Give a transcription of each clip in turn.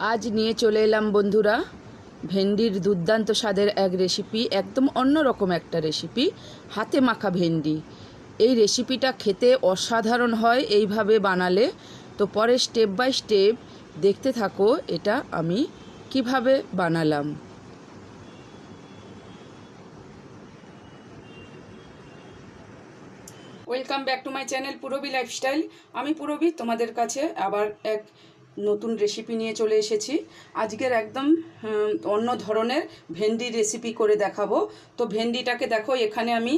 আজ নিয়ে চলে এলাম বন্ধুরা ভেন্ডির দুর্দান্ত স্বাদের এক রেসিপি একদম অন্যরকম একটা রেসিপি হাতে মাখা ভেন্ডি। এই রেসিপিটা খেতে অসাধারণ হয় এইভাবে বানালে। তো পরে স্টেপ বাই স্টেপ দেখতে থাকো এটা আমি কীভাবে বানালাম। Welcome back to my channel Purabi lifestyle আমি পুরবি তোমাদের কাছে আবার এক নতুন রেসিপি নিয়ে চলে এসেছি। আজকের একদম অন্য ধরনের ভেন্ডি রেসিপি করে দেখাবো। তো ভেন্ডিটাকে দেখো এখানে আমি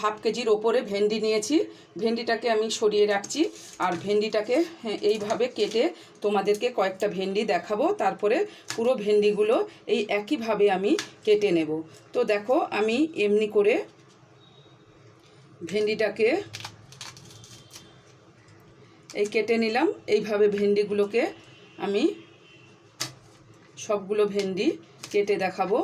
হাফ কেজির ওপরে ভেন্ডি নিয়েছি। ভেন্ডিটাকে আমি সরিয়ে রাখছি আর ভেন্ডিটাকে হ্যাঁ, এইভাবে কেটে তোমাদেরকে কয়েকটা ভেন্ডি দেখাবো। তারপরে পুরো ভেন্ডিগুলো এই একইভাবে আমি কেটে নেব। তো দেখো আমি এমনি করে ভেন্ডিটাকে এই কেটে নিলাম। এইভাবে ভেন্ডিগুলোকে আমি সবগুলো ভেন্ডি কেটে দেখাবো।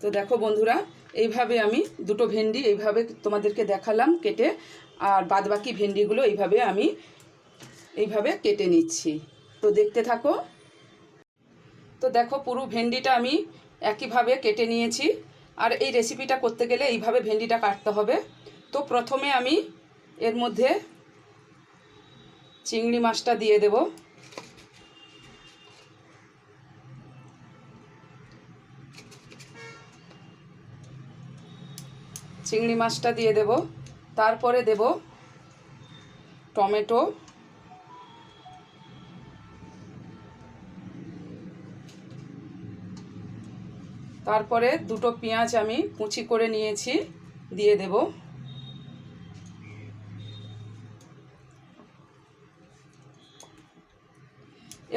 তো দেখো বন্ধুরা, এইভাবে আমি দুটো ভেন্ডি এইভাবে তোমাদেরকে দেখালাম কেটে, আর বাদবাকি ভেন্ডিগুলো এইভাবে আমি এইভাবে কেটে নিচ্ছি। তো দেখতে থাকো। তো দেখো পুরো ভেন্ডিটা আমি একইভাবে কেটে নিয়েছি। আর এই রেসিপিটা করতে গেলে এইভাবে ভেন্ডিটা কাটতে হবে। তো প্রথমে আমি এর মধ্যে চিংড়ি মাছটা দিয়ে দেব। চিংড়ি মাছটা দিয়ে দেব। তারপরে দেব টমেটো। তারপরে দুটো পেঁয়াজ আমি কুচি করে নিয়েছি, দিয়ে দেব।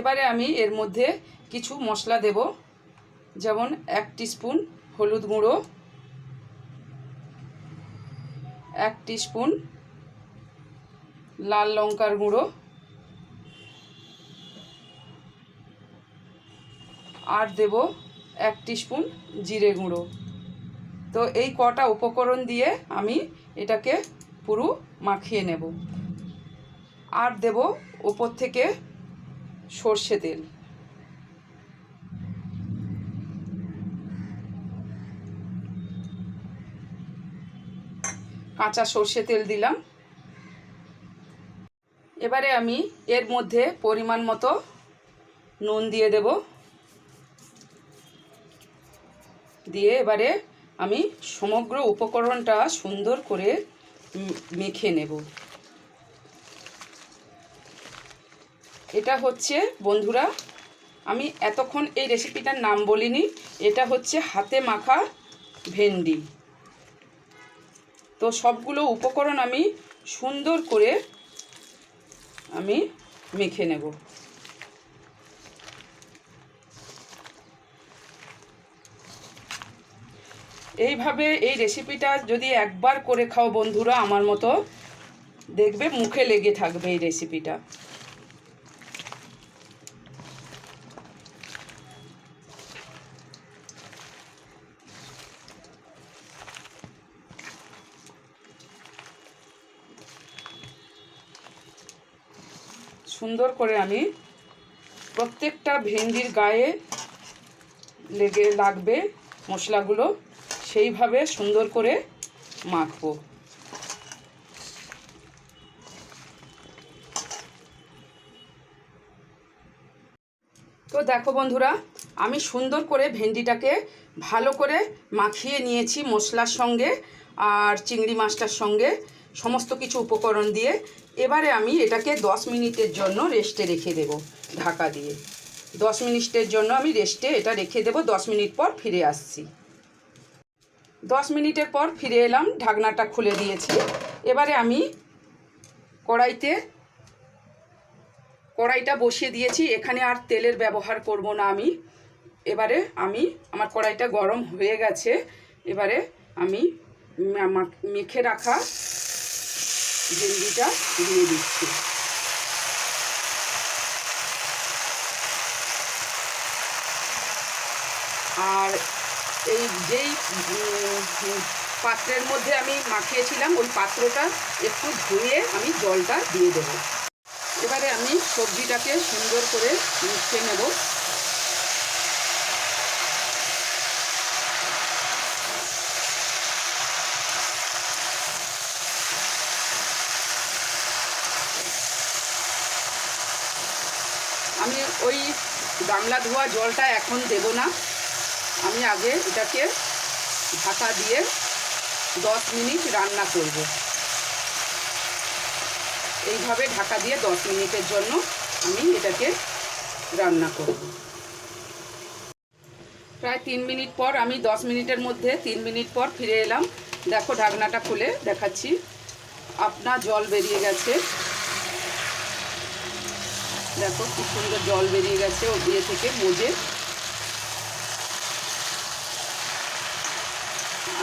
এবারে আমি এর মধ্যে কিছু মশলা দেব। যেমন এক স্পুন হলুদ গুঁড়ো, এক স্পুন লাল লঙ্কার গুঁড়ো, আর দেব এক স্পুন জিরে গুঁড়ো। তো এই কটা উপকরণ দিয়ে আমি এটাকে পুরো মাখিয়ে নেব। আর দেব ওপর থেকে সর্ষে তেল। কাঁচা সর্ষে তেল দিলাম। এবারে আমি এর মধ্যে পরিমাণ মতো নুন দিয়ে দেব। দিয়ে এবারে আমি সমগ্র উপকরণটা সুন্দর করে মেখে নেব। এটা হচ্ছে, বন্ধুরা, আমি এতক্ষণ এই রেসিপিটার নাম বলিনি। এটা হচ্ছে হাতে মাখা ভেন্ডি। তো সবগুলো উপকরণ আমি সুন্দর করে আমি মেখে নেব। এইভাবে এই রেসিপিটা যদি একবার করে খাও বন্ধুরা, আমার মতো দেখবে মুখে লেগে থাকবে এই রেসিপিটা। সুন্দর করে আমি প্রত্যেকটা ভেন্ডির গায়ে লেগে লাগবে মশলাগুলো, সেইভাবে সুন্দর করে মাখবো। তো দেখো বন্ধুরা, আমি সুন্দর করে ভেন্ডিটাকে ভালো করে মাখিয়ে নিয়েছি মশলার সঙ্গে আর চিংড়ি মাছটার সঙ্গে। সমস্ত কিছু উপকরণ দিয়ে এবারে আমি এটাকে দশ মিনিটের জন্য রেস্টে রেখে দেব ঢাকা দিয়ে। দশ মিনিটের জন্য আমি রেস্টে এটা রেখে দেব, দশ মিনিট পর ফিরে আসছি। দশ মিনিটের পর ফিরে এলাম, ঢাকনাটা খুলে দিয়েছি। এবারে আমি কড়াইতে, কড়াইটা বসিয়ে দিয়েছি, এখানে আর তেলের ব্যবহার করব না আমি। এবারে আমি, আমার কড়াইটা গরম হয়ে গেছে। এবারে আমি মেখে রাখা ভেন্ডিটা দিয়ে দিচ্ছি। আর এই যেই পাত্রের মধ্যে আমি মাখিয়েছিলাম, ওই পাত্রটা একটু ধুয়ে আমি জলটা দিয়ে দেবো। এবারে আমি সবজিটাকে সুন্দর করে মিশিয়ে নেব। আমি ওই গামলা ধোয়া জলটা এখন দেব না। আমি আগে এটাকে ঢাকা দিয়ে দশ মিনিট রান্না করব। এইভাবে ঢাকা দিয়ে দশ মিনিটের জন্য আমি এটাকে রান্না করব। প্রায় তিন মিনিট পর আমি দশ মিনিটের মধ্যে তিন মিনিট পর ফিরে এলাম। দেখো ঢাকনাটা খুলে দেখাচ্ছি। আপনার জল বেরিয়ে গেছে। দেখো কি সুন্দর জল বেরিয়ে গেছে ও দিয়ে থেকে মজে।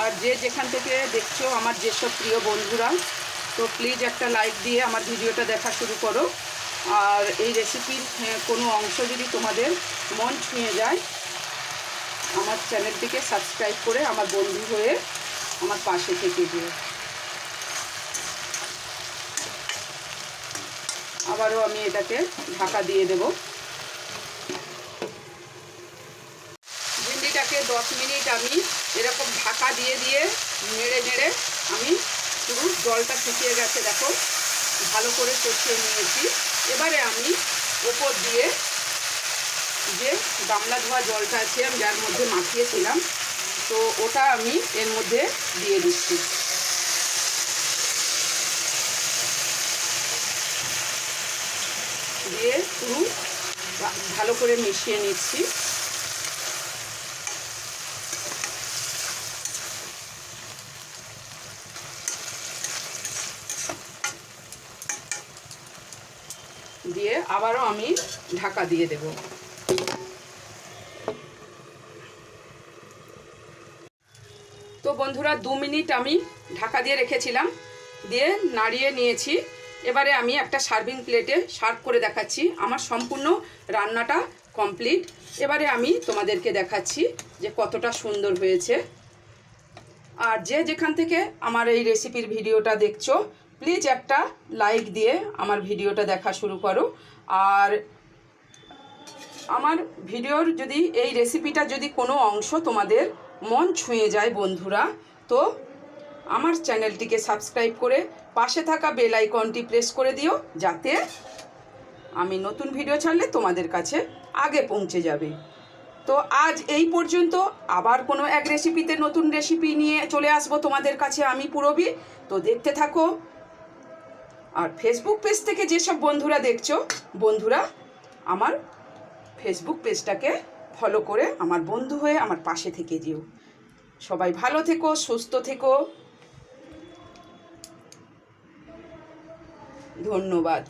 আর যে যেখান থেকে দেখছ আমার যেসব প্রিয় বন্ধুরা তো প্লিজ একটা লাইক দিয়ে আমার ভিডিওটা দেখা শুরু করো। আর এই রেসিপির হ্যাঁ, কোনো অংশ যদি তোমাদের মন ছুঁয়ে যায় আমার চ্যানেলটিকে সাবস্ক্রাইব করে আমার বন্ধু হয়ে আমার পাশে থেকে দিও আবারও আমি এটাকে ঢাকা দিয়ে দেব। ভিন্ডিটাকে দশ মিনিট আমি এরকম ঢাকা দিয়ে দিয়ে নেড়ে নেড়ে আমি পুরো জলটা শুকিয়ে গেছে, দেখো, ভালো করে কষিয়ে নিয়েছি। এবারে আমি ওপর দিয়ে যে গামলা ধোয়া জলটা আছে, আমি যার মধ্যে মাখিয়েছিলাম, তো ওটা আমি এর মধ্যে দিয়ে দিচ্ছি। পুরো ভালো করে মিশিয়ে নিচ্ছি। দিয়ে আবারও আমি ঢাকা দিয়ে দেব। তো বন্ধুরা, দু মিনিট আমি ঢাকা দিয়ে রেখেছিলাম। দিয়ে নাড়িয়ে নিয়েছি। এবারে আমি একটা সার্ভিং প্লেটে সার্ভ করে দেখাচ্ছি। আমার সম্পূর্ণ রান্নাটা কমপ্লিট। এবারে আমি তোমাদেরকে দেখাচ্ছি যে কতটা সুন্দর হয়েছে। আর যে যেখান থেকে আমার এই রেসিপির ভিডিওটা দেখছ, প্লিজ একটা লাইক দিয়ে আমার ভিডিওটা দেখা শুরু করো। আর আমার ভিডিওর যদি এই রেসিপিটা যদি কোনো অংশ তোমাদের মন ছুঁয়ে যায় বন্ধুরা, তো আমার চ্যানেলটিকে সাবস্ক্রাইব করে পাশে থাকা বেল আইকনটি প্রেস করে দিও, যাতে আমি নতুন ভিডিও ছাড়লে তোমাদের কাছে আগে পৌঁছে যাবে। তো আজ এই পর্যন্ত, আবার কোনো এক রেসিপিতে নতুন রেসিপি নিয়ে চলে আসব তোমাদের কাছে আমি, পুরবি। তো দেখতে থাকো। আর ফেসবুক পেজ থেকে যেসব বন্ধুরা দেখছ, বন্ধুরা, আমার ফেসবুক পেজটাকে ফলো করে আমার বন্ধু হয়ে আমার পাশে থেকে যেও। সবাই ভালো থেকো, সুস্থ থেকো। ধন্যবাদ।